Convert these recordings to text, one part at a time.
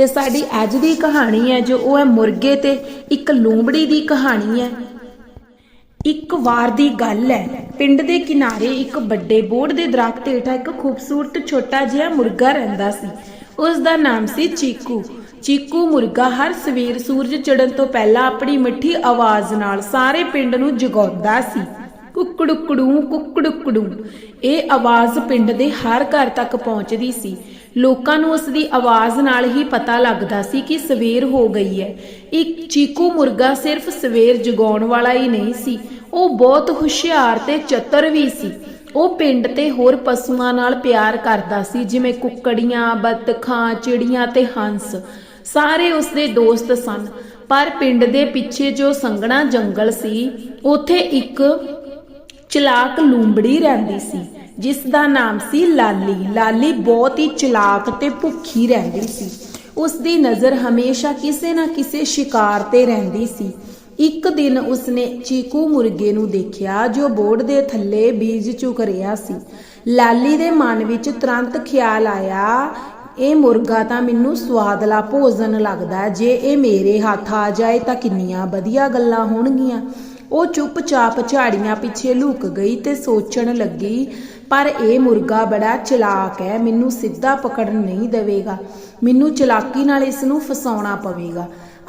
ਤੇ ਸਾਡੀ ਅੱਜ ਦੀ ਕਹਾਣੀ ਹੈ ਜੋ ਉਹ ਹੈ ਮੁਰਗੇ ਤੇ ਇੱਕ ਲੂੰਬੜੀ ਦੀ ਕਹਾਣੀ ਹੈ। ਇੱਕ ਵਾਰ ਦੀ ਗੱਲ ਹੈ। ਪਿੰਡ ਦੇ ਕਿਨਾਰੇ ਇੱਕ ਵੱਡੇ ਬੋਰਡ ਦੇ ਦਰਖਤ ਹੇਠਾਂ ਇੱਕ ਖੂਬਸੂਰਤ ਛੋਟਾ ਜਿਹਾ ਮੁਰਗਾ ਰਹਿੰਦਾ ਸੀ। ਉਸ ਦਾ ਨਾਮ ਸੀ ਚੀਕੂ। ਚੀਕੂ ਮੁਰਗਾ ਹਰ ਸਵੇਰ ਸੂਰਜ ਚੜ੍ਹਨ ਤੋਂ ਪਹਿਲਾਂ ਆਪਣੀ ਮਿੱਠੀ ਆਵਾਜ਼ ਨਾਲ ਸਾਰੇ ਪਿੰਡ ਨੂੰ ਜਗਾਉਂਦਾ ਸੀ। ਕੁੱਕੜੁਕੜੂ ਕੁੱਕੜੁਕੜੂ। ਇਹ ਆਵਾਜ਼ ਪਿੰਡ ਦੇ ਹਰ ਘਰ ਤੱਕ ਪਹੁੰਚਦੀ ਸੀ। ਲੋਕਾਂ ਨੂੰ ਉਸ ਦੀ ਆਵਾਜ਼ ਨਾਲ ਹੀ ਪਤਾ ਲੱਗਦਾ ਸੀ ਕਿ ਸਵੇਰ ਹੋ ਗਈ ਹੈ। ਇੱਕ ਚੀਕੂ ਮੁਰਗਾ ਸਿਰਫ ਸਵੇਰ ਜਗਾਉਣ ਵਾਲਾ ਹੀ ਨਹੀਂ ਸੀ। ਉਹ ਬਹੁਤ ਹੁਸ਼ਿਆਰ ਤੇ ਚਤਰ ਵੀ ਸੀ। ਉਹ ਪਿੰਡ ਤੇ ਹੋਰ ਪਸ਼ੂਆਂ ਨਾਲ ਪਿਆਰ ਕਰਦਾ ਸੀ, ਜਿਵੇਂ ਕੁੱਕੜੀਆਂ, ਬੱਤਖਾਂ, ਚਿੜੀਆਂ ਤੇ ਹੰਸ। ਸਾਰੇ ਉਸਦੇ ਦੋਸਤ ਸਨ। ਪਰ ਪਿੰਡ ਦੇ ਪਿੱਛੇ ਜੋ ਸੰਘਣਾ ਜੰਗਲ ਸੀ, ਉੱਥੇ ਇੱਕ ਚਲਾਕ ਲੂੰਬੜੀ ਰਹਿੰਦੀ ਸੀ। ਜਿਸ ਦਾ ਨਾਮ ਸੀ ਲਾਲੀ। ਲਾਲੀ ਬਹੁਤ ਹੀ ਚਲਾਕ ਤੇ ਭੁੱਖੀ ਰਹਿੰਦੀ ਸੀ। ਉਸ ਦੀ ਨਜ਼ਰ ਹਮੇਸ਼ਾ ਕਿਸੇ ਨਾ ਕਿਸੇ ਸ਼ਿਕਾਰ ਤੇ ਰਹਿੰਦੀ ਸੀ। ਇੱਕ ਦਿਨ ਉਸਨੇ ਚੀਕੂ ਮੁਰਗੇ ਨੂੰ ਦੇਖਿਆ ਜੋ ਬੋਰਡ ਦੇ ਥੱਲੇ ਬੀਜ ਚੁੱਕ ਰਿਹਾ ਸੀ। ਲਾਲੀ ਦੇ ਮਨ ਵਿੱਚ ਤੁਰੰਤ ਖਿਆਲ ਆਇਆ, ਇਹ ਮੁਰਗਾ ਤਾਂ ਮੈਨੂੰ ਸਵਾਦਲਾ ਭੋਜਨ ਲੱਗਦਾ, ਜੇ ਇਹ ਮੇਰੇ ਹੱਥ ਆ ਜਾਏ ਤਾਂ ਕਿੰਨੀਆਂ ਵਧੀਆ ਗੱਲਾਂ ਹੋਣਗੀਆਂ। ਉਹ ਚੁੱਪਚਾਪ ਝਾੜੀਆਂ ਪਿੱਛੇ ਲੁਕ ਗਈ ਤੇ ਸੋਚਣ ਲੱਗੀ ਪਰ ਇਹ ਮੁਰਗਾ ਬੜਾ ਚਲਾਕ ਹੈ, ਮੈਨੂੰ ਸਿੱਧਾ ਪਕੜਨ ਨਹੀਂ ਦੇਵੇਗਾ। ਮੈਨੂੰ ਚਲਾਕੀ ਨਾਲ ਇਸ ਨੂੰ ਫਸਾਉਣਾ ਪਵੇਗਾ।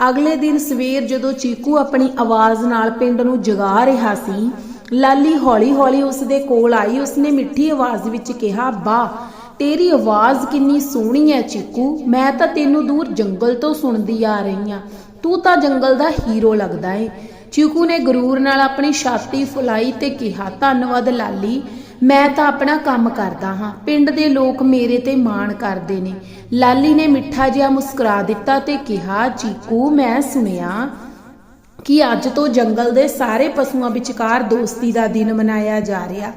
ਅਗਲੇ ਦਿਨ ਸਵੇਰ ਜਦੋਂ ਚੀਕੂ ਆਪਣੀ ਆਵਾਜ਼ ਨਾਲ ਪਿੰਡ ਨੂੰ ਜਗਾ ਰਿਹਾ ਸੀ, ਲਾਲੀ ਹੌਲੀ-ਹੌਲੀ ਉਸ ਦੇ ਕੋਲ ਆਈ। ਉਸਨੇ ਮਿੱਠੀ ਆਵਾਜ਼ ਵਿੱਚ ਕਿਹਾ ਬਾ ਤੇਰੀ ਆਵਾਜ਼ ਕਿੰਨੀ ਸੋਹਣੀ ਹੈ ਚੀਕੂ। ਮੈਂ ਤਾਂ ਤੈਨੂੰ ਦੂਰ ਜੰਗਲ ਤੋਂ ਸੁਣਦੀ ਆ ਰਹੀ ਹਾਂ। ਤੂੰ ਤਾਂ ਜੰਗਲ ਦਾ ਹੀਰੋ ਲੱਗਦਾ ਏ। ਚੀਕੂ ਨੇ ਗਰੂਰ ਨਾਲ ਆਪਣੀ ਛਾਤੀ ਫੁਲਾਈ ਤੇ ਕਿਹਾ, ਧੰਨਵਾਦ ਲਾਲੀ। ਮੈਂ ਤਾਂ ਆਪਣਾ ਕੰਮ ਕਰਦਾ ਹਾਂ। ਪਿੰਡ ਦੇ ਲੋਕ ਮੇਰੇ ਤੇ ਮਾਣ ਕਰਦੇ ਨੇ। ਲਾਲੀ ਨੇ ਮਿੱਠਾ ਜਿਹਾ ਮੁਸਕਰਾ ਦਿੱਤਾ ਤੇ ਕਿਹਾ, ਚੀਕੂ, ਮੈਂ ਸੁਣਿਆ ਕਿ ਅੱਜ ਤੋਂ ਜੰਗਲ ਦੇ ਸਾਰੇ ਪਸ਼ੂਆਂ ਵਿਚਕਾਰ ਦੋਸਤੀ ਦਾ ਦਿਨ ਮਨਾਇਆ ਜਾ ਰਿਹਾ।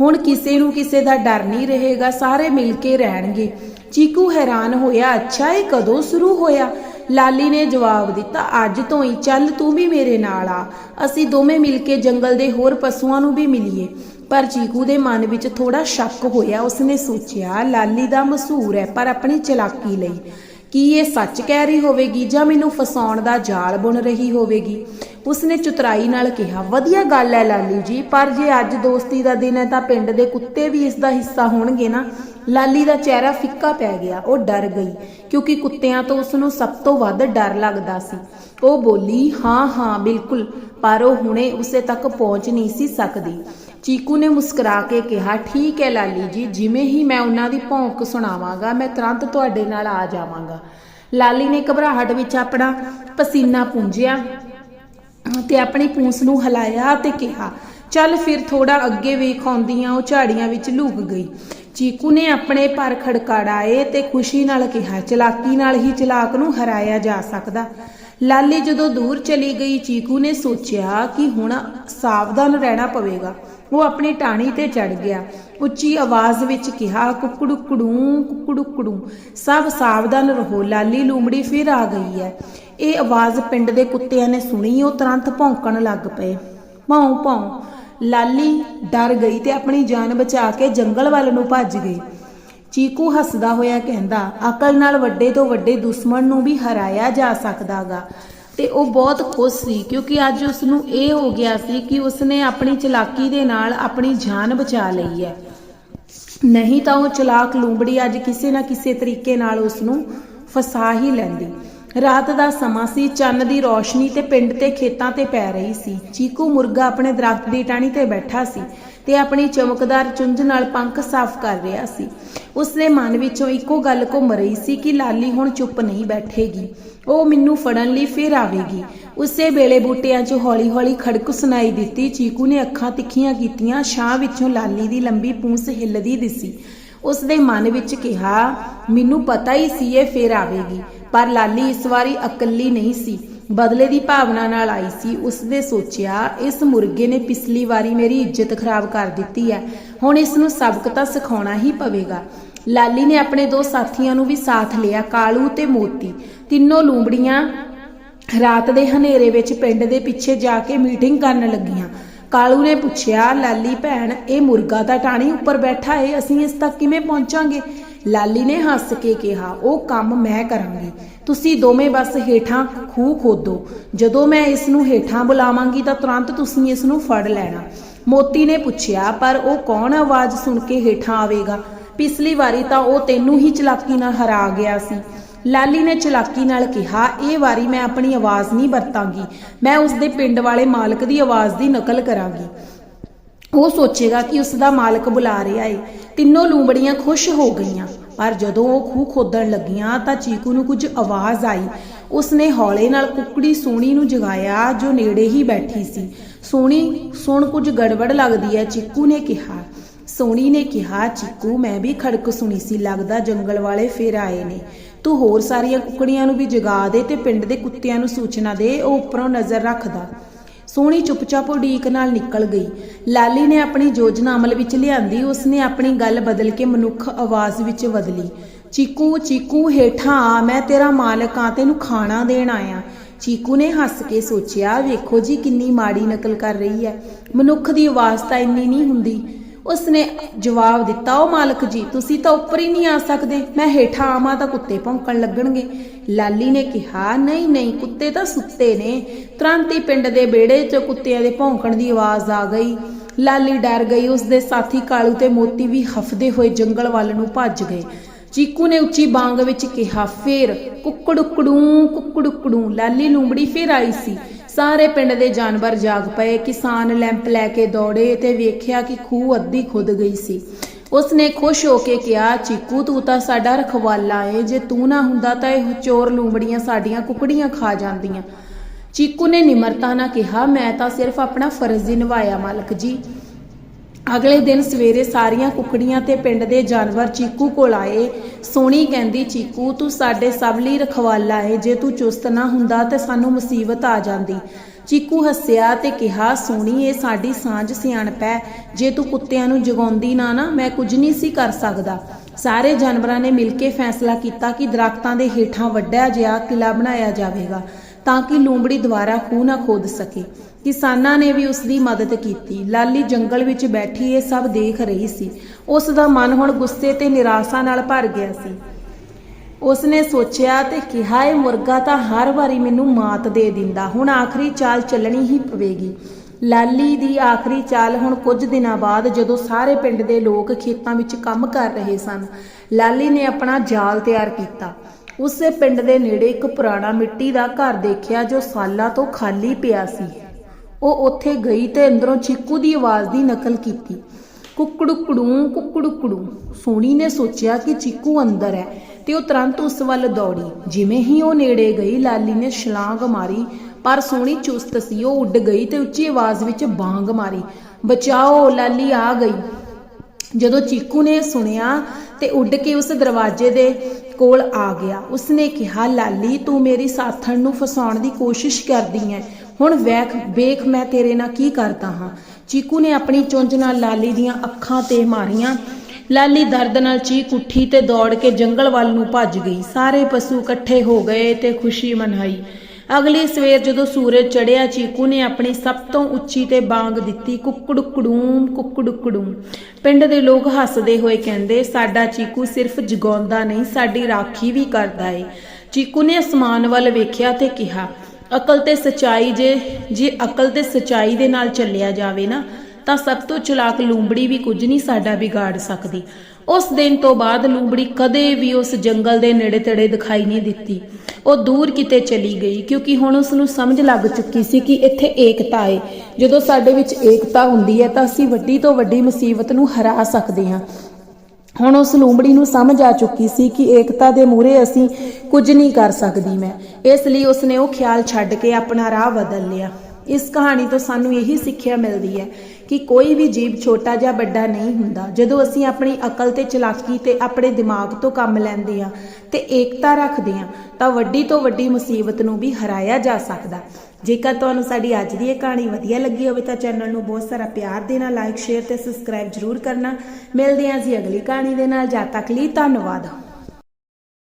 ਹੁਣ ਕਿਸੇ ਨੂੰ ਕਿਸੇ ਦਾ ਡਰ ਨਹੀਂ ਰਹੇਗਾ, ਸਾਰੇ ਮਿਲ ਕੇ ਰਹਿਣਗੇ। ਚੀਕੂ ਹੈਰਾਨ ਹੋਇਆ, ਅੱਛਾ, ਇਹ ਕਦੋਂ ਸ਼ੁਰੂ ਹੋਇਆ? ਲਾਲੀ ਨੇ ਜਵਾਬ ਦਿੱਤਾ, ਅੱਜ ਤੋਂ ਹੀ। ਚੱਲ ਤੂੰ ਵੀ ਮੇਰੇ ਨਾਲ ਆ। ਅਸੀਂ ਦੋਵੇਂ ਮਿਲ ਕੇ ਜੰਗਲ ਦੇ ਹੋਰ ਪਸ਼ੂਆਂ ਨੂੰ ਵੀ ਮਿਲੀਏ। ਪਰ ਚੀਕੂ ਦੇ ਮਨ ਵਿੱਚ ਥੋੜਾ ਸ਼ੱਕ ਹੋਇਆ, ਉਸਨੇ ਸੋਚਿਆ, ਲਾਲੀ ਦਾ ਮਸ਼ਹੂਰ ਹੈ, ਪਰ ਆਪਣੀ ਚਲਾਕੀ ਲਈ। ਕੀ ਇਹ ਸੱਚ ਕਹਿ ਰਹੀ ਹੋਵੇਗੀ ਜਾਂ ਮੈਨੂੰ ਫਸਾਉਣ ਦਾ ਜਾਲ ਬੁਣ ਰਹੀ ਹੋਵੇਗੀ? ਉਸਨੇ ਚੁਤਰਾਈ ਨਾਲ ਕਿਹਾ, ਵਧੀਆ ਗੱਲ ਹੈ ਲਾਲੀ ਜੀ, ਪਰ ਜੇ ਅੱਜ ਦੋਸਤੀ ਦਾ ਦਿਨ ਹੈ ਤਾਂ ਪਿੰਡ ਦੇ ਕੁੱਤੇ ਵੀ ਇਸ ਦਾ ਹਿੱਸਾ ਹੋਣਗੇ ਨਾ? ਲਾਲੀ ਦਾ ਚਿਹਰਾ ਫਿੱਕਾ ਪੈ ਗਿਆ, ਉਹ ਡਰ ਗਈ, ਕਿਉਂਕਿ ਕੁੱਤਿਆਂ ਤੋਂ ਉਸ ਨੂੰ ਸਭ ਤੋਂ ਵੱਧ ਡਰ ਲੱਗਦਾ ਸੀ। ਉਹ ਬੋਲੀ, ਹਾਂ ਹਾਂ, ਬਿਲਕੁਲ, ਪਰ ਉਹ ਹੁਣੇ ਉਸੇ ਤੱਕ ਪਹੁੰਚ ਨਹੀਂ ਸੀ ਸਕਦੀ। ਚੀਕੂ ਨੇ ਮੁਸਕਰਾ ਕੇ ਕਿਹਾ, ਠੀਕ ਹੈ ਲਾਲੀ ਜੀ, ਜਿਵੇਂ ਹੀ ਮੈਂ ਉਹਨਾਂ ਦੀ ਭੌਂਕ ਸੁਣਾਵਾਂਗਾ, ਮੈਂ ਤੁਰੰਤ ਤੁਹਾਡੇ ਨਾਲ ਆ ਜਾਵਾਂਗਾ। ਲਾਲੀ ਨੇ ਘਬਰਾਹਟ ਵਿੱਚ ਆਪਣਾ ਪਸੀਨਾ ਪੂੰਝਿਆ ਤੇ ਆਪਣੀ ਪੂੰਛ ਨੂੰ ਹਿਲਾਇਆ ਤੇ ਕਿਹਾ, ਚੱਲ ਫਿਰ ਥੋੜਾ ਅੱਗੇ ਵੇਖ ਆਉਂਦੀਆਂ, ਉਹ ਝਾੜੀਆਂ ਵਿੱਚ ਲੁਕ ਗਈ। ਚੀਕੂ ਨੇ ਆਪਣੇ ਪਰ ਖੜਕਾੜਾਏ ਤੇ ਖੁਸ਼ੀ ਨਾਲ ਕਿਹਾ, ਚਲਾਕੀ ਨਾਲ ਹੀ ਚਲਾਕ ਨੂੰ ਹਰਾਇਆ ਜਾ ਸਕਦਾ। ਲਾਲੀ ਜਦੋਂ ਦੂਰ ਚਲੀ ਗਈ, ਚੀਕੂ ਨੇ ਸੋਚਿਆ ਕਿ ਹੁਣ ਸਾਵਧਾਨ ਰਹਿਣਾ ਪਵੇਗਾ। ਉਹ ਆਪਣੀ ਟਾਣੀ ਤੇ ਚੜ ਗਿਆ। ਉੱਚੀ ਆਵਾਜ਼ ਵਿੱਚ ਕਿਹਾ ਕੁਕੜੁਕੜੂ ਕੁਕੜੁਕੜੂ ਸਭ ਸਾਵਧਾਨ ਰਹੋ, ਲਾਲੀ ਲੂੰਬੜੀ ਫਿਰ ਆ ਗਈ ਹੈ। ਇਹ ਆਵਾਜ਼ ਪਿੰਡ ਦੇ ਕੁੱਤਿਆਂ ਨੇ ਸੁਣੀ, ਉਹ ਤੁਰੰਤ ਭੌਂਕਣ ਲੱਗ ਪਏ। ਭੌਂ ਭੌਂ। ਲਾਲੀ ਡਰ ਗਈ ਤੇ ਆਪਣੀ ਜਾਨ ਬਚਾ ਕੇ ਜੰਗਲ ਵੱਲ ਨੂੰ ਭੱਜ ਗਈ। ਚੀਕੂ ਹੱਸਦਾ ਹੋਇਆ ਕਹਿੰਦਾ, ਅਕਲ ਨਾਲ ਵੱਡੇ ਤੋਂ ਵੱਡੇ ਦੁਸ਼ਮਣ ਨੂੰ ਵੀ ਹਰਾਇਆ ਜਾ ਸਕਦਾਗਾ। ਤੇ ਉਹ ਬਹੁਤ ਖੁਸ਼ ਸੀ, ਕਿਉਂਕਿ ਅੱਜ ਉਸ ਨੂੰ ਇਹ ਹੋ ਗਿਆ ਸੀ ਕਿ ਉਸਨੇ ਆਪਣੀ ਚਲਾਕੀ ਦੇ ਨਾਲ ਆਪਣੀ ਜਾਨ ਬਚਾ ਲਈ ਹੈ। ਨਹੀਂ ਤਾਂ ਉਹ ਚਲਾਕ ਲੂੰਬੜੀ ਅੱਜ ਕਿਸੇ ਨਾ ਕਿਸੇ ਤਰੀਕੇ ਨਾਲ ਉਸ ਨੂੰ ਫਸਾ ਹੀ ਲੈਂਦੀ। ਰਾਤ ਦਾ ਸਮਾਂ ਸੀ, ਚੰਨ ਦੀ ਰੋਸ਼ਨੀ ਤੇ ਪਿੰਡ ਤੇ ਖੇਤਾਂ ਤੇ ਪੈ ਰਹੀ ਸੀ। ਚੀਕੂ ਮੁਰਗਾ ਆਪਣੇ ਦਰਖਤ ਦੀ ਟਾਹਣੀ ਤੇ ਬੈਠਾ ਸੀ ਤੇ ਆਪਣੀ ਚਮਕਦਾਰ ਚੁੰਝ ਨਾਲ ਪੰਖ ਸਾਫ਼ ਕਰ ਰਿਹਾ ਸੀ। ਉਸ ਦੇ ਮਨ ਵਿੱਚੋਂ ਇੱਕੋ ਗੱਲ ਘੁੰਮ ਰਹੀ ਸੀ ਕਿ ਲਾਲੀ ਹੁਣ ਚੁੱਪ ਨਹੀਂ ਬੈਠੇਗੀ। ਉਹ ਮੈਨੂੰ ਫੜਨ ਲਈ ਫੇਰ ਆਵੇਗੀ। ਉਸੇ ਵੇਲੇ ਬੂਟਿਆਂ 'ਚ ਹੌਲੀ-ਹੌਲੀ ਖੜਕ ਸੁਣਾਈ ਦਿੱਤੀ। ਚੀਕੂ ਨੇ ਅੱਖਾਂ ਤਿੱਖੀਆਂ ਕੀਤੀਆਂ। ਛਾਂ ਵਿੱਚੋਂ ਲਾਲੀ ਦੀ ਲੰਬੀ ਪੂੰਛ ਹਿੱਲਦੀ ਦਿਸੀ। ਉਸ ਦੇ ਮਨ ਵਿੱਚ ਕਿਹਾ, ਮੈਨੂੰ ਪਤਾ ਹੀ ਸੀ ਇਹ ਫੇਰ ਆਵੇਗੀ, ਪਰ ਲਾਲੀ ਇਸ ਵਾਰੀ ਇਕੱਲੀ ਨਹੀਂ ਸੀ। ਬਦਲੇ ਦੀ ਭਾਵਨਾ ਨਾਲ ਆਈ ਸੀ, ਉਸਨੇ ਸੋਚਿਆ, ਇਸ ਮੁਰਗੇ ਨੇ ਪਿਛਲੀ ਵਾਰੀ ਮੇਰੀ ਇੱਜ਼ਤ ਖਰਾਬ ਕਰ ਦਿੱਤੀ ਹੈ। ਹੁਣ ਇਸ ਨੂੰ ਸਬਕ ਤਾਂ ਸਿਖਾਉਣਾ ਹੀ ਪਵੇਗਾ। ਲਾਲੀ ਨੇ ਆਪਣੇ ਦੋ ਸਾਥੀਆਂ ਨੂੰ ਵੀ ਸਾਥ ਲਿਆ, ਕਾਲੂ ਤੇ ਮੋਤੀ। ਤਿੰਨੋਂ ਲੂੰਬੜੀਆਂ ਰਾਤ ਦੇ ਹਨੇਰੇ ਵਿੱਚ ਪਿੰਡ ਦੇ ਪਿੱਛੇ ਜਾ ਕੇ ਮੀਟਿੰਗ ਕਰਨ ਲੱਗੀਆਂ। ਕਾਲੂ ਨੇ ਪੁੱਛਿਆ, ਲਾਲੀ ਭੈਣ, ਇਹ ਮੁਰਗਾ ਤਾਂ ਟਾਣੀ ਉੱਪਰ ਬੈਠਾ ਏ, ਅਸੀਂ ਇਸ ਤੱਕ ਕਿਵੇਂ ਪਹੁੰਚਾਂਗੇ? ਲਾਲੀ ਨੇ ਹੱਸ ਕੇ ਕਿਹਾ, ਉਹ ਕੰਮ ਮੈਂ ਕਰਾਂਗੀ। ਤੁਸੀਂ ਦੋਵੇਂ ਬਸ ਹੇਠਾਂ ਖੂਹ ਖੋਦੋ। ਜਦੋਂ ਮੈਂ ਇਸ ਨੂੰ ਹੇਠਾਂ ਬੁਲਾਵਾਂਗੀ ਤਾਂ ਤੁਰੰਤ ਤੁਸੀਂ ਇਸ ਨੂੰ ਫੜ ਲੈਣਾ। ਮੋਤੀ ਨੇ ਪੁੱਛਿਆ, ਪਰ ਉਹ ਕੌਣ ਆਵਾਜ਼ ਸੁਣ ਕੇ ਹੇਠਾਂ ਆਵੇਗਾ? ਪਿਛਲੀ ਵਾਰੀ ਤਾਂ ਉਹ ਤੈਨੂੰ ਹੀ ਚਲਾਕੀ ਨਾਲ ਹਰਾ ਗਿਆ ਸੀ। ਲਾਲੀ ਨੇ ਚਲਾਕੀ ਨਾਲ ਕਿਹਾ, ਇਹ ਵਾਰੀ ਮੈਂ ਆਪਣੀ ਆਵਾਜ਼ ਨਹੀਂ ਵਰਤਾਂਗੀ। ਮੈਂ ਉਸ ਦੇ ਪਿੰਡ ਵਾਲੇ ਮਾਲਕ ਦੀ ਆਵਾਜ਼ ਦੀ ਨਕਲ ਕਰਾਂਗੀ। ਉਹ ਸੋਚੇਗਾ ਕਿ ਉਸ ਦਾ ਮਾਲਕ ਬੁਲਾ ਰਿਹਾ ਏ। ਤਿੰਨੋਂ ਲੂੰਬੜੀਆਂ ਖੁਸ਼ ਹੋ ਗਈਆਂ। ਪਰ ਜਦੋਂ ਉਹ ਖੂਹ ਖੋਦਣ ਲੱਗੀਆਂ ਤਾਂ ਚੀਕੂ ਨੂੰ ਕੁਝ ਆਵਾਜ਼ ਆਈ। ਉਸਨੇ ਹੌਲੇ ਨਾਲ ਕੁੱਕੜੀ ਸੋਣੀ ਨੂੰ ਜਗਾਇਆ ਜੋ ਨੇੜੇ ਹੀ ਬੈਠੀ ਸੀ। ਸੋਣੀ, ਸੁਣ, ਕੁਝ ਗੜਬੜ ਲੱਗਦੀ ਹੈ ਚੀਕੂ ਨੇ ਕਿਹਾ। ਸੋਣੀ ਨੇ ਕਿਹਾ, ਚੀਕੂ, ਮੈਂ ਵੀ ਖੜਕ ਸੁਣੀ ਸੀ, ਲੱਗਦਾ ਜੰਗਲ ਵਾਲੇ ਫੇਰ ਆਏ ਨੇ। ਤੂੰ ਹੋਰ ਸਾਰੀਆਂ ਕੁੱਕੜੀਆਂ ਨੂੰ ਵੀ ਜਗਾ ਦੇ ਤੇ ਪਿੰਡ ਦੇ ਕੁੱਤਿਆਂ ਨੂੰ ਸੂਚਨਾ ਦੇ, ਉਹ ਉੱਪਰੋਂ ਨਜ਼ਰ ਰੱਖਦਾ। ਸੋਹਣੀ ਚੁੱਪਚਾਪ ਉਡੀਕ ਨਾਲ ਨਿਕਲ ਗਈ। ਲਾਲੀ ਨੇ ਆਪਣੀ ਯੋਜਨਾ ਅਮਲ ਵਿੱਚ ਲਿਆਂਦੀ, ਉਸਨੇ ਆਪਣੀ ਗੱਲ ਬਦਲ ਕੇ ਮਨੁੱਖ ਆਵਾਜ਼ ਵਿੱਚ ਬਦਲੀ। ਚੀਕੂ ਚੀਕੂ, ਹੇਠਾਂ ਆ, ਮੈਂ ਤੇਰਾ ਮਾਲਕ ਆ, ਤੈਨੂੰ ਖਾਣਾ ਦੇਣ ਆਇਆ। ਚੀਕੂ ਨੇ ਹੱਸ ਕੇ ਸੋਚਿਆ, ਵੇਖੋ ਜੀ ਕਿੰਨੀ ਮਾੜੀ ਨਕਲ ਕਰ ਰਹੀ ਹੈ। ਮਨੁੱਖ ਦੀ ਆਵਾਜ਼ ਤਾਂ ਇੰਨੀ ਨਹੀਂ ਹੁੰਦੀ। ਉਸਨੇ ਜਵਾਬ ਦਿੱਤਾ ਉਹ ਮਾਲਕ ਜੀ, ਤੁਸੀਂ ਤਾਂ ਉੱਪਰ ਹੀ ਨਹੀਂ ਆ ਸਕਦੇ। ਮੈਂ ਹੇਠਾਂ ਆਵਾਂ ਤਾਂ ਕੁੱਤੇ ਭੌਂਕਣ ਲੱਗਣਗੇ। ਲਾਲੀ ਨੇ ਕਿਹਾ, ਨਹੀਂ ਨਹੀਂ, ਕੁੱਤੇ ਤਾਂ ਸੁੱਤੇ ਨੇ। ਤੁਰੰਤ ਹੀ ਪਿੰਡ ਦੇ ਵਿਹੜੇ 'ਚ ਕੁੱਤਿਆਂ ਦੇ ਭੌਂਕਣ ਦੀ ਆਵਾਜ਼ ਆ ਗਈ। ਲਾਲੀ ਡਰ ਗਈ, ਉਸਦੇ ਸਾਥੀ ਕਾਲੂ ਤੇ ਮੋਤੀ ਵੀ ਹਫਦੇ ਹੋਏ ਜੰਗਲ ਵੱਲ ਨੂੰ ਭੱਜ ਗਏ। ਚੀਕੂ ਨੇ ਉੱਚੀ ਬਾਂਗ ਵਿੱਚ ਕਿਹਾ, ਫੇਰ, ਕੁੱਕੜੁੱਕੜੂ ਕੁੱਕੜੁੱਕੜੂ। ਲਾਲੀ ਲੂੰਬੜੀ ਫੇਰ ਆਈ ਸੀ। ਸਾਰੇ ਪਿੰਡ ਦੇ ਜਾਨਵਰ ਜਾਗ ਪਏ। ਕਿਸਾਨ ਲੈਂਪ ਲੈ ਕੇ ਦੌੜੇ ਤੇ ਵੇਖਿਆ ਕਿ ਖੂਹ ਅੱਧੀ ਖੁੱਦ ਗਈ ਸੀ। ਉਸਨੇ ਖੁਸ਼ ਹੋ ਕੇ ਕਿਹਾ, ਚੀਕੂ, ਤੂੰ ਤਾਂ ਸਾਡਾ ਰਖਵਾਲਾ ਏ। ਜੇ ਤੂੰ ਨਾ ਹੁੰਦਾ ਤਾਂ ਇਹ ਚੋਰ ਲੂੰਬੜੀਆਂ ਸਾਡੀਆਂ ਕੁਕੜੀਆਂ ਖਾ ਜਾਂਦੀਆਂ। ਚੀਕੂ ਨੇ ਨਿਮਰਤਾ ਨਾਲ ਕਿਹਾ, ਮੈਂ ਤਾਂ ਸਿਰਫ ਆਪਣਾ ਫਰਜ਼ ਹੀ ਨਿਭਾਇਆ, ਮਾਲਕ ਜੀ। ਅਗਲੇ ਦਿਨ ਸਵੇਰੇ ਸਾਰੀਆਂ ਕੁਕੜੀਆਂ ਤੇ ਪਿੰਡ ਦੇ ਜਾਨਵਰ ਚੀਕੂ ਕੋਲ ਆਏ। ਸੋਹਣੀ ਕਹਿੰਦੀ, ਚੀਕੂ, ਤੂੰ ਸਾਡੇ ਸਭ ਲਈ ਰਖਵਾਲਾ ਏ। ਜੇ ਤੂੰ ਚੁਸਤ ਨਾ ਹੁੰਦਾ ਤੇ ਸਾਨੂੰ ਮੁਸੀਬਤ ਆ ਜਾਂਦੀ। ਚੀਕੂ ਹੱਸਿਆ ਤੇ ਕਿਹਾ, ਸੋਹਣੀ ਇਹ ਸਾਡੀ ਸਾਂਝ ਸਿਆਣਪ ਹੈ ਜੇ ਤੂੰ ਕੁੱਤਿਆਂ ਨੂੰ ਜਗਾਉਂਦੀ ਨਾ ਨਾ, ਮੈਂ ਕੁਝ ਨਹੀਂ ਸੀ ਕਰ ਸਕਦਾ। ਸਾਰੇ ਜਾਨਵਰਾਂ ਨੇ ਮਿਲ ਕੇ ਫੈਸਲਾ ਕੀਤਾ ਕਿ ਦਰਖਤਾਂ ਦੇ ਹੇਠਾਂ ਵੱਡਾ ਜਿਹਾ ਕਿਲਾ ਬਣਾਇਆ ਜਾਵੇਗਾ। ਤਾਂ ਕਿ ਲੂੰਬੜੀ ਦੁਆਰਾ ਖੂਹ ਨਾ ਖੋਦ ਸਕੇ। ਕਿਸਾਨਾਂ ਨੇ ਵੀ ਉਸ ਦੀ ਮਦਦ ਕੀਤੀ। ਲਾਲੀ ਜੰਗਲ ਵਿੱਚ ਬੈਠੀ ਇਹ ਸਭ ਦੇਖ ਰਹੀ ਸੀ। ਉਸ ਦਾ ਮਨ ਹੁਣ ਗੁੱਸੇ ਤੇ ਨਿਰਾਸ਼ਾ ਨਾਲ ਭਰ ਗਿਆ ਸੀ। ਉਸਨੇ ਸੋਚਿਆ ਤੇ ਕਿਹਾ, ਇਹ ਮੁਰਗਾ ਤਾਂ ਹਰ ਵਾਰੀ ਮੈਨੂੰ ਮਾਤ ਦੇ ਦਿੰਦਾ। ਹੁਣ ਆਖਰੀ ਚਾਲ ਚੱਲਣੀ ਹੀ ਪਵੇਗੀ। ਲਾਲੀ ਦੀ ਆਖਰੀ ਚਾਲ ਹੁਣ ਕੁਝ ਦਿਨਾਂ ਬਾਅਦ ਜਦੋਂ ਸਾਰੇ ਪਿੰਡ ਦੇ ਲੋਕ ਖੇਤਾਂ ਵਿੱਚ ਕੰਮ ਕਰ ਰਹੇ ਸਨ, ਲਾਲੀ ਨੇ ਆਪਣਾ ਜਾਲ ਤਿਆਰ ਕੀਤਾ। ਉਸੇ ਪਿੰਡ ਦੇ ਨੇੜੇ ਇੱਕ ਪੁਰਾਣਾ ਮਿੱਟੀ ਦਾ ਘਰ ਦੇਖਿਆ ਜੋ ਸਾਲਾਂ ਤੋਂ ਖਾਲੀ ਪਿਆ ਸੀ। ਉਹ ਉੱਥੇ ਗਈ ਤੇ ਅੰਦਰੋਂ ਚੀਕੂ ਦੀ ਆਵਾਜ਼ ਦੀ ਨਕਲ ਕੀਤੀ। ਕੁੱਕੜੂਕੜੂ ਕੁੱਕੜੂਕੜੂ ਸੋਣੀ ਨੇ ਸੋਚਿਆ ਕਿ ਚੀਕੂ ਅੰਦਰ ਹੈ ਤੇ ਉਹ ਤੁਰੰਤ ਉਸ ਵੱਲ ਦੌੜੀ। ਜਿਵੇਂ ਹੀ ਉਹ ਨੇੜੇ ਗਈ, ਲਾਲੀ ਨੇ ਛਲਾਂਗ ਮਾਰੀ, ਪਰ ਸੋਣੀ ਚੁਸਤ ਸੀ। ਉਹ ਉੱਡ ਗਈ ਤੇ ਉੱਚੀ ਆਵਾਜ਼ ਵਿੱਚ ਬਾਂਗ ਮਾਰੀ। ਬਚਾਓ, ਲਾਲੀ ਆ ਗਈ। ਜਦੋਂ ਚੀਕੂ ਨੇ ਸੁਣਿਆ ਤੇ ਉੱਡ ਕੇ ਉਸ ਦਰਵਾਜ਼ੇ ਦੇ ਕੋਲ ਆ ਗਿਆ, ਉਸਨੇ ਕਿਹਾ, ਲਾਲੀ, ਤੂੰ ਮੇਰੀ ਸਾਥਣ ਨੂੰ ਫਸਾਉਣ ਦੀ ਕੋਸ਼ਿਸ਼ ਕਰਦੀ ਹੈ ਹੁਣ ਵੇਖ ਵੇਖ ਮੈਂ ਤੇਰੇ ਨਾਲ ਕੀ ਕਰਦਾ ਹਾਂ। ਚੀਕੂ ਨੇ ਆਪਣੀ ਚੁੰਝ ਨਾਲ ਲਾਲੀ ਦੀਆਂ ਅੱਖਾਂ ਤੇ ਮਾਰੀਆਂ। ਲਾਲੀ ਦਰਦ ਨਾਲ ਚੀਕ ਉੱਠੀ ਤੇ ਦੌੜ ਕੇ ਜੰਗਲ ਵੱਲ ਨੂੰ ਭੱਜ ਗਈ। ਸਾਰੇ ਪਸ਼ੂ ਇਕੱਠੇ ਹੋ ਗਏ ਤੇ ਖੁਸ਼ੀ ਮਨਾਈ। ਅਗਲੀ ਸਵੇਰ ਜਦੋਂ ਸੂਰਜ ਚੜਿਆ, ਚੀਕੂ ਨੇ ਆਪਣੀ ਸਭ ਤੋਂ ਉੱਚੀ ਤੇ ਬਾਂਗ ਦਿੱਤੀ, ਕੁੱਕੜੁਕੜੂਮ ਕੁੱਕੜੁਕੜੂਮ। ਪਿੰਡ ਦੇ ਲੋਕ ਹੱਸਦੇ ਹੋਏ ਕਹਿੰਦੇ, ਸਾਡਾ ਚੀਕੂ ਸਿਰਫ ਜਗਾਉਂਦਾ ਨਹੀਂ, ਸਾਡੀ ਰਾਖੀ ਵੀ ਕਰਦਾ ਏ। ਚੀਕੂ ਨੇ ਅਸਮਾਨ ਵੱਲ ਵੇਖਿਆ ਤੇ ਕਿਹਾ, ਅਕਲ ਤੇ ਸਚਾਈ ਜੇ ਜੇ ਅਕਲ ਤੇ ਸਚਾਈ ਦੇ ਨਾਲ ਚੱਲਿਆ ਜਾਵੇ ਨਾ, ਤਾਂ ਸਭ ਤੋਂ ਚਲਾਕ ਲੂੰਬੜੀ ਵੀ ਕੁਝ ਨਹੀਂ ਸਾਡਾ ਵਿਗਾੜ ਸਕਦੀ। ਉਸ ਦਿਨ ਤੋਂ ਬਾਅਦ ਲੂੰਬੜੀ ਕਦੇ ਵੀ ਉਸ ਜੰਗਲ ਦੇ ਨੇੜੇ ਤੇੜੇ ਦਿਖਾਈ ਨਹੀਂ ਦਿੱਤੀ। ਉਹ ਦੂਰ ਕਿਤੇ ਚਲੀ ਗਈ, ਕਿਉਂਕਿ ਹੁਣ ਉਸ ਨੂੰ ਸਮਝ ਲੱਗ ਚੁੱਕੀ ਸੀ ਕਿ ਇੱਥੇ ਏਕਤਾ ਹੈ ਜਦੋਂ ਸਾਡੇ ਵਿੱਚ ਏਕਤਾ ਹੁੰਦੀ ਹੈ ਤਾਂ ਅਸੀਂ ਵੱਡੀ ਤੋਂ ਵੱਡੀ ਮੁਸੀਬਤ ਨੂੰ ਹਰਾ ਸਕਦੇ ਹਾਂ। ਹੁਣ ਉਸ ਲੂੰਬੜੀ ਨੂੰ ਸਮਝ ਆ ਚੁੱਕੀ ਸੀ ਕਿ ਏਕਤਾ ਦੇ ਮੂਹਰੇ ਅਸੀਂ ਕੁਝ ਨਹੀਂ ਕਰ ਸਕਦੀ ਮੈਂ। ਇਸ ਲਈ ਉਸਨੇ ਉਹ ਖਿਆਲ ਛੱਡ ਕੇ ਆਪਣਾ ਰਾਹ ਬਦਲ ਲਿਆ। ਇਸ ਕਹਾਣੀ ਤੋਂ ਸਾਨੂੰ ਇਹੀ ਸਿੱਖਿਆ ਮਿਲਦੀ ਹੈ ਕਿ ਕੋਈ ਵੀ ਜੀਵ ਛੋਟਾ ਜਾਂ ਵੱਡਾ ਨਹੀਂ ਹੁੰਦਾ। ਜਦੋਂ ਅਸੀਂ ਆਪਣੀ ਅਕਲ ਤੇ ਚਲਾਕੀ ਤੇ ਆਪਣੇ ਦਿਮਾਗ ਤੋਂ ਕੰਮ ਲੈਂਦੇ ਆ ਤੇ ਏਕਤਾ ਰੱਖਦੇ ਆ ਤਾਂ ਵੱਡੀ ਤੋਂ ਵੱਡੀ ਮੁਸੀਬਤ ਨੂੰ ਵੀ ਹਰਾਇਆ ਜਾ ਸਕਦਾ। ਜੇਕਰ ਤੁਹਾਨੂੰ ਸਾਡੀ ਅੱਜ ਦੀ ਇਹ ਕਹਾਣੀ ਵਧੀਆ ਲੱਗੀ ਹੋਵੇ, ਤਾਂ ਚੈਨਲ ਨੂੰ ਬਹੁਤ ਸਾਰਾ ਪਿਆਰ ਦੇਣਾ ਲਾਈਕ ਸ਼ੇਅਰ ਤੇ ਸਬਸਕ੍ਰਾਈਬ ਜਰੂਰ ਕਰਨਾ। ਮਿਲਦੇ ਹਾਂ ਜੀ ਅਗਲੀ ਕਹਾਣੀ ਦੇ ਨਾਲ। ਜਦ ਤੱਕ ਲਈ ਧੰਨਵਾਦ।